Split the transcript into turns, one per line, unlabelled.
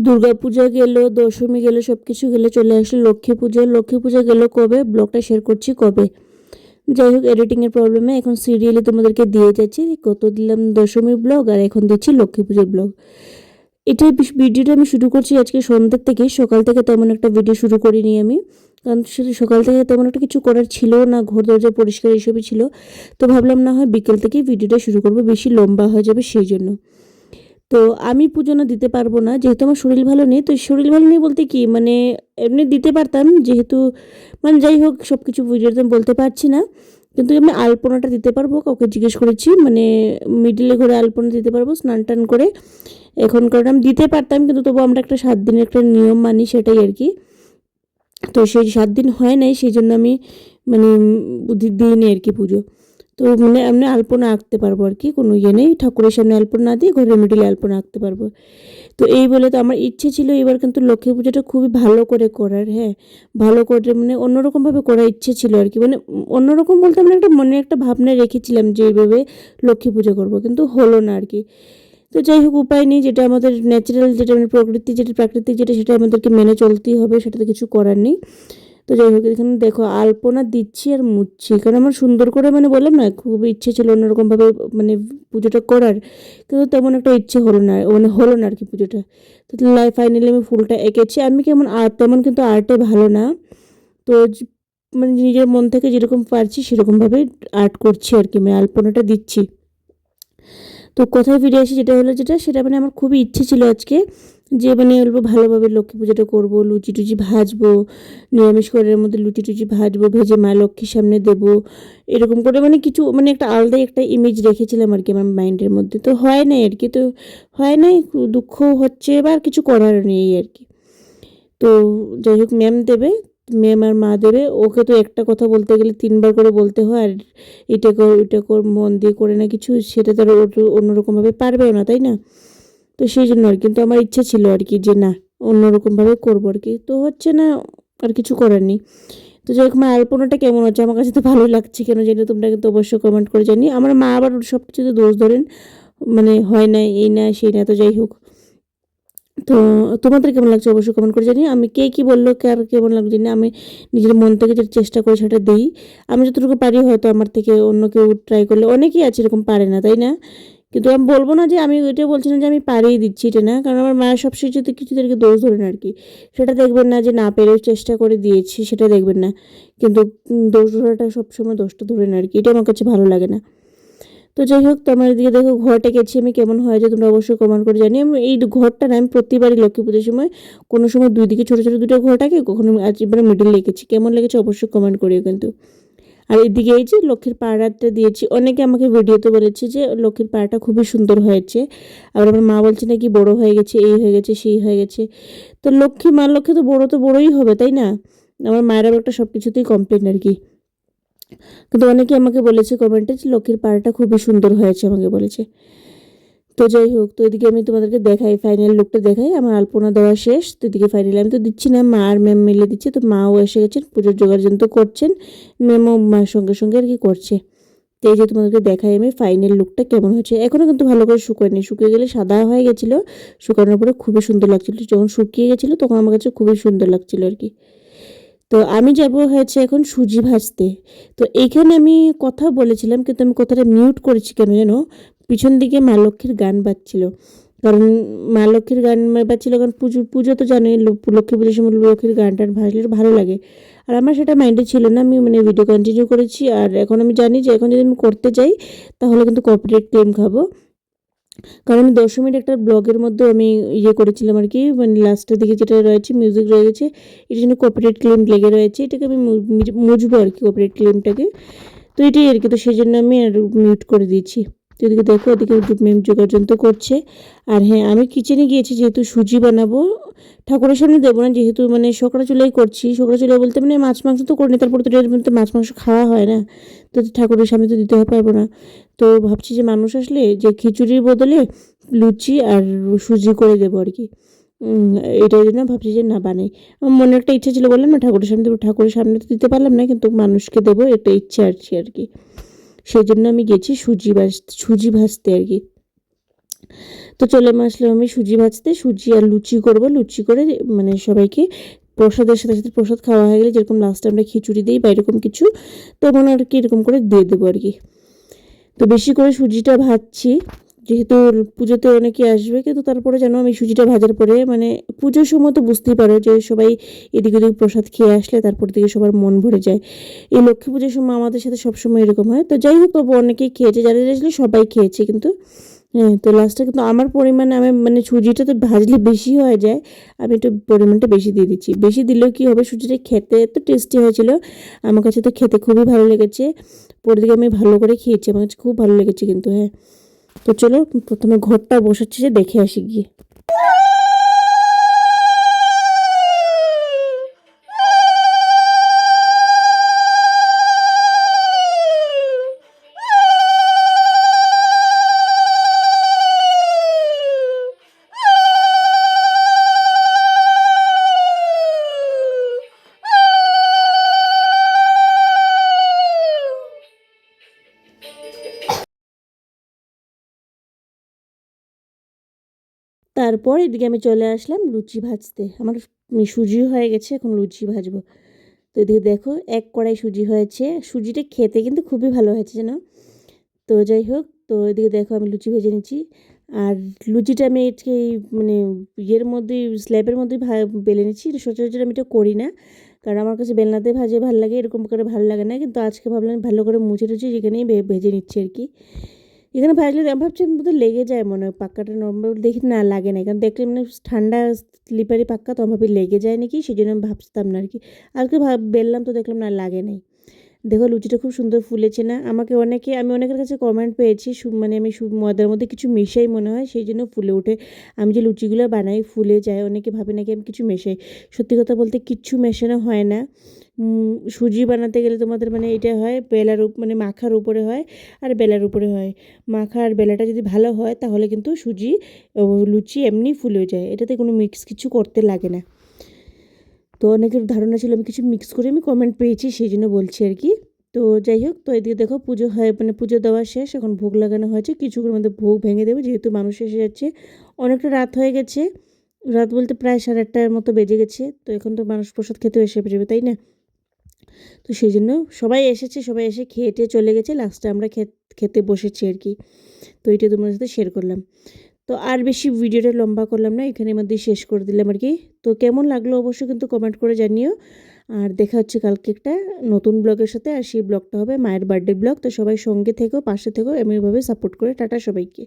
দুর্গা পূজা গেল, দশমী গেল সব কিছু গেলে, চলে আসলো লক্ষ্মী পূজা। লক্ষ্মী পূজা গেল কবে? ব্লগটা শেয়ার করছি কবে? যাই হোক এডিটিংয়ের প্রবলেমে এখন সিরিয়ালে তোমাদেরকে দিয়ে যাচ্ছি কত দিলাম দশমীর ব্লগ আর এখন দিচ্ছি লক্ষ্মী পুজোর ব্লগ এটাই বিশ- ভিডিওটা আমি শুরু করছি আজকে সন্ধ্যের থেকে। সকাল থেকে তেমন একটা ভিডিও শুরু করিনি আমি। কারণ শুধু সকাল থেকে তেমন একটা কিছু করার ছিল না, ঘর দরজা পরিষ্কার এসবই ছিল। তো ভাবলাম না হয় বিকেল থেকেই ভিডিওটা শুরু করব, বেশি লম্বা হয়ে যাবে সেই জন্য। তো আমি পুজো না দিতে পারব না, যেহেতু আমার শরীর ভালো নেই, তো শরীর ভালো নেই বলতে কি মানে এমনি দিতে পারতাম, যেহেতু মানে যাই হোক সব কিছু আমি বলতে পারছি না, কিন্তু আমি আলপনাটা দিতে পারব, কাউকে জিজ্ঞেস করেছি মানে মিডিলে ঘরে আলপনা দিতে পারব, স্নান টান করে এখনকার আমি দিতে পারতাম, কিন্তু তবু আমরা একটা সাত দিনের একটা নিয়ম মানি সেটাই আর কি, তো সেই সাত দিন হয় নাই, সেই জন্য আমি মানে বুদ্ধি দিইনি আর কি পুজো। তো মানে এমনি আলপনা আঁকতে পারব আর কি, কোনো ইয়ে নেই। ঠাকুরের সামনে আলপনা না দিয়ে ঘরের মিডিলে আলপনা আঁকতে পারব। তো এই বলে তো আমার ইচ্ছে ছিল এবার কিন্তু লক্ষ্মী পুজোটা খুবই ভালো করে করার হ্যাঁ। ভালো করে মানে অন্যরকমভাবে করার ইচ্ছে ছিল আর কি। মানে অন্যরকম বলতে আমরা একটা মনে একটা ভাবনা রেখেছিলাম যে এইভাবে লক্ষ্মী পুজো করব, কিন্তু হলো না আর কি। তো যাই হোক, উপায় নেই, যেটা আমাদের ন্যাচারাল যেটা মানে প্রকৃতি, যেটা প্রাকৃতিক, যেটা সেটা আমাদেরকে মেনে চলতেই হবে সেটাতে কিছু করার নেই। তো যাই হোক, এখানে দেখো আলপনা দিচ্ছি আর মুচ্ছি। কারণ আমার সুন্দর করে মানে বললাম না, খুব ইচ্ছে ছিল অন্যরকমভাবে মানে পুজোটা করার, কিন্তু তেমন একটা ইচ্ছে হলো না মানে হলো না আর কি পুজোটা। তো ফাইনালি আমি ফুলটা এঁকেছি। আমি কেমন আর্ট তেমন কিন্তু আর্টে ভালো না। তো মানে নিজের মন থেকে যেরকম পারছি সেরকমভাবে আর্ট করছি আর কি মানে আলপনাটা দিচ্ছি। তো কোথায় ফিরে আসি যেটা হলো যেটা, সেটা মানে আমার খুবই ইচ্ছে ছিল আজকে যে মানে বলব ভালোভাবে লক্ষ্মী পুজোটা করব, লুচি টুচি ভাজবো, নিরামিষ করার মধ্যে লুচি টুচি ভাজবো, ভেজে মা লক্ষ্মীর সামনে দেবো, এরকম করে মানে কিছু মানে একটা আলাদাই একটা ইমেজ রেখেছিলাম আর কি আমার মাইন্ডের মধ্যে। তো হয় নাই আর কি, তো হয় নাই, দুঃখ হচ্ছে এবার কিছু করার নেই আর কি। তো যাই হোক ম্যাম দেবে ম্যাম আর মা দেবে, ওকে তো একটা কথা বলতে গেলে তিনবার করে বলতে হয়, আর এটা কর, ওইটা কর, মন দিয়ে করে না কিছু, সেটা তো আর অন্যরকমভাবে পারবেও না, তাই না? তো সেই জন্য আর। কিন্তু আমার ইচ্ছা ছিল আর কি যে না, অন্যরকমভাবে করব আর কি। তো হচ্ছে না, আর কিছু করার নেই। তো যাই হোক, মা, আলপনাটা কেমন হচ্ছে? আমার কাছে তো ভালোই লাগছে কেন জানি, তোমরা কিন্তু অবশ্যই কমেন্ট করে জানি আমার মা আবার সব কিছুতে দোষ ধরেন মানে হয় না, এই না, সেই না, তো যাই হোক। তো তোমাদের কেমন লাগছে অবশ্যই কমেন্ট করে জানি আমি কে কী বলল, কার কেমন লাগছে না। আমি নিজের মন থেকে যেটা চেষ্টা করি সেটা দিই। আমি যতটুকু পারি হয়তো আমার থেকে অন্য কেউ ট্রাই করলে, অনেকেই আছে এরকম পারে না, তাই না? কিন্তু আমি বলব না যে আমি এটা বলছি না যে আমি পারিয়ে দিচ্ছি এটা না, কারণ আমার মায়ের সব কিছুতে কিছুদেরকে দোষ ধরে না আর কি। সেটা দেখবেন না যে না পেরেও চেষ্টা করে দিয়েছি, সেটা দেখবেন না। কিন্তু দোষ ধরাটা সবসময় দোষটা ধরে না আর কি, এটা আমার কাছে ভালো লাগে না। তো যাই হোক, তোমার এদিকে দেখো ঘরটা গেছি আমি, কেমন হয়েছে তোমরা অবশ্যই কমেন্ট করে জানি আমি এই ঘরটা না, আমি প্রতিবারই লক্ষ্মী পুজোর সময় কোনো সময় দুই দিকে ছোটো ছোটো দুটো ঘর থাকে, কখনো আজ মিডিল লেগেছি কেমন লেগেছে অবশ্যই কমেন্ট করিও কিন্তু। আর এদিকে এই যে লক্ষ্মীর পাড়াটা দিয়েছি, অনেকে আমাকে ভিডিওতে বলেছে যে লক্ষ্মীর পাড়াটা খুবই সুন্দর হয়েছে। আবার আমার মা বলছে নাকি বড় হয়ে গেছে, এই হয়ে গেছে, সেই হয়ে গেছে। তো লক্ষ্মী, মা লক্ষ্মী তো বড় তো বড়ই হবে, তাই না? আমার মায়ের আবার একটা সব কিছুতেই কমপ্লেন আর কি। কিন্তু অনেকে আমাকে বলেছে কমেন্টে যে লক্ষ্মীর পাড়াটা খুবই সুন্দর হয়েছে, আমাকে বলেছে। তো যাই হোক, তো এদিকে আমি তোমাদেরকে দেখাই ফাইনাল লুকটা দেখাই। আমার আলপনা দেওয়া শেষ, তো এদিকে ফাইনাল আমি তো দিচ্ছি না, মা আর ম্যাম মিলে দিচ্ছে, তো মাও এসে গেছেন, পুজোর জোগাড় তো করছেন ম্যামও মার সঙ্গে সঙ্গে আর কি করছে। তো এই যে তোমাদেরকে দেখাই আমি ফাইনাল লুকটা কেমন হয়েছে। এখনও কিন্তু ভালো করে শুকোয়নি, শুকিয়ে গেলে সাদা হয়ে গেছিল, শুকানোর পরে খুবই সুন্দর লাগছিল, যখন শুকিয়ে গেছিল তখন আমার কাছে খুবই সুন্দর লাগছিল আর কি। তো আমি যাব হয়েছে এখন সুজি ভাজতে। তো এইখানে আমি কথা বলেছিলাম, কিন্তু আমি কথাটা মিউট করেছি কেন জানো? পিছন দিকে মা লক্ষ্মীর গান বাজছিল। কারণ মা লক্ষ্মীর গান বাজছিল কারণ পুজো পুজো তো জানোই লক্ষ্মী পুজোর সময় লক্ষ্মীর গান টান ভাজলে ভালো লাগে। আর আমার সেটা মাইন্ডে ছিল না, আমি মানে ভিডিও কন্টিনিউ করেছি। আর এখন আমি জানি যে এখন যদি আমি করতে যাই, তাহলে কিন্তু কপিরাইট ক্লেম খাব। কারণ আমি দশমীর একটা ব্লগের মধ্যে আমি ইয়ে করেছিলাম আর কি মানে লাস্টের দিকে যেটা রয়েছে মিউজিক রয়ে গেছে এটার জন্য কপিরাইট ক্লেম লেগে রয়েছে। এটাকে আমি মু- মিজ- মুছবো আর কি কপিরাইট ক্লেমটাকে তো এটাই আর কি, তো সেই জন্য আমি আর মিউট করে দিয়েছি। এদিকে দেখো ওদিকে মেম তো করছে। আর হ্যাঁ আমি কিচেনে গিয়েছি, যেহেতু সুজি বানাবো। ঠাকুরের সামনে দেবো না, যেহেতু মানে সকালে চুলাই করছি। সকালে চুলাই বলতে মানে মাছ মাংস তো করিনি, তারপর তো এর মধ্যে মাছ মাংস খাওয়া হয় না। তো ঠাকুরের সামনে তো দিতে পারব না। তো ভাবছি যে মানুষ আসলে যে খিচুড়ির বদলে লুচি আর সুজি করে দেবো আর কি। এটার জন্য ভাবছি যে না বানাই। আমার মনে একটা ইচ্ছা ছিল, বললাম না ঠাকুরের সামনে দেবো। ঠাকুরের সামনে তো দিতে পারলাম না, কিন্তু মানুষকে দেবো একটা ইচ্ছা আছে আর কি। সেই জন্য আমি গেছি সুজি ভাজ, সুজি ভাজতে আর কি। তো চলে আসলাম আমি সুজি ভাজতে, সুজি আর লুচি করব। লুচি করে মানে সবাইকে প্রসাদের সাথে সাথে প্রসাদ খাওয়া হয়ে গেলে যেরকম লাস্টে আমরা খিচুড়ি দিই বা এরকম কিছু তেমন আর কি এরকম করে দিয়ে দেবো আর কি। তো বেশি করে সুজিটা ভাজছি। যেহেতু পুজোতে অনেকে আসবে, কিন্তু তারপরে যেন আমি সুজিটা ভাজার পরে মানে পুজোর সময় তো বুঝতেই পারো যে সবাই এদিক ওদিক প্রসাদ খেয়ে আসলে তারপর থেকে সবার মন ভরে যায়। এই লক্ষ্মী পুজোর সময় আমাদের সাথে সবসময় এরকম হয়। তো যাই হোক, তবু অনেকেই খেয়েছে, যারা আসলে সবাই খেয়েছে কিন্তু। হ্যাঁ তো লাস্টে কিন্তু আমার পরিমাণে আমি মানে সুজিটা তো ভাজলে বেশি হয়ে যায়, আমি একটু পরিমাণটা বেশি দিয়ে দিচ্ছি। বেশি দিলেও কী হবে, সুজিটা খেতে তো টেস্টি হয়েছিল, আমার কাছে তো খেতে খুবই ভালো লেগেছে। পরে দিকে আমি ভালো করে খেয়েছি, আমার কাছে খুব ভালো লেগেছে কিন্তু হ্যাঁ। তো চলো প্রথমে ঘরটা যে দেখে আসি গিয়ে। তারপর এদিকে আমি চলে আসলাম লুচি ভাজতে। আমার সুজি হয়ে গেছে, এখন লুচি ভাজবো। তো এদিকে দেখো, এক কড়াই সুজি হয়েছে। সুজিটা খেতে কিন্তু খুবই ভালো হয়েছে যেন তো যাই হোক, তো এদিকে দেখো আমি লুচি ভেজে নিচ্ছি। আর লুচিটা আমি আজকে মানে ইয়ের মধ্যে স্ল্যাবের মধ্যে বেলে নিচ্ছি। সচরাচর আমি এটা করি না। কারণ আমার কাছে বেলনাতে ভাজে ভালো লাগে, এরকম করে ভালো লাগে না। কিন্তু আজকে ভাবলাম ভালো করে মুছে টুচি যেখানেই ভেজে নিচ্ছি আর কি। এখানে ভাজলে ভাবছি বোধহয় লেগে যায় মনে হয়, পাক্কাটা নর্মাল দেখি না, লাগে না। কারণ দেখলে মানে ঠান্ডা স্লিপারি পাক্কা, তো ভাবি লেগে যায় নাকি? সেই জন্য ভাবতাম না আর কি। আজকে বেললাম তো দেখলাম না লাগে নাই। দেখো লুচিটা খুব সুন্দর ফুলেছে না? আমাকে অনেকে, আমি অনেকের কাছে কমেন্ট পেয়েছি মানে আমি ময়দার মধ্যে কিছু মেশাই মনে হয়, সেই জন্য ফুলে ওঠে। আমি যে লুচিগুলো বানাই ফুলে যায়, অনেকে ভাবে নাকি আমি কিছু মেশাই। সত্যি কথা বলতে কিচ্ছু মেশানো হয় না। সুজি বানাতে গেলে তোমাদের মানে এটা হয়, বেলার মানে মাখার উপরে হয় আর বেলার উপরে হয়। মাখা আর বেলাটা যদি ভালো হয়, তাহলে কিন্তু সুজি লুচি এমনি ফুলে যায়। এটাতে কোনো মিক্স কিছু করতে লাগে না। তো অনেকের ধারণা ছিল আমি কিছু মিক্স করে আমি কমেন্ট পেয়েছি, সেই জন্য বলছি আর কি। তো যাই হোক, তো এদিকে দেখো পুজো হয় মানে পুজো দেওয়া শেষ, এখন ভোগ লাগানো হয়েছে। কিছুক্ষণের মধ্যে ভোগ ভেঙে দেবে, যেহেতু মানুষ এসে যাচ্ছে। অনেকটা রাত হয়ে গেছে, রাত বলতে প্রায় সাড়ে আটটার মতো বেজে গেছে। তো এখন তো মানুষ প্রসাদ খেতেও এসে যাবে, তাই না? তো সেই জন্য সবাই এসেছে, সবাই এসে খেয়ে চলে গেছে। লাস্টে আমরা খেতে বসেছি আর কি। তো এইটা তোমার সাথে শেয়ার করলাম। তো আর বেশি ভিডিওটা লম্বা করলাম না এখানের মধ্যে শেষ করে দিলাম আর কি। তো কেমন লাগল অবশ্যই কিন্তু কমেন্ট করে জানিও। আর দেখা হচ্ছে কালকে একটা নতুন ব্লগের সাথে, আর সেই ব্লগটা হবে মায়ের বার্থডে ব্লগ। তো সবাই সঙ্গে থেকো, পাশে থেকো এমনিভাবে সাপোর্ট করে, টাটা সবাইকে।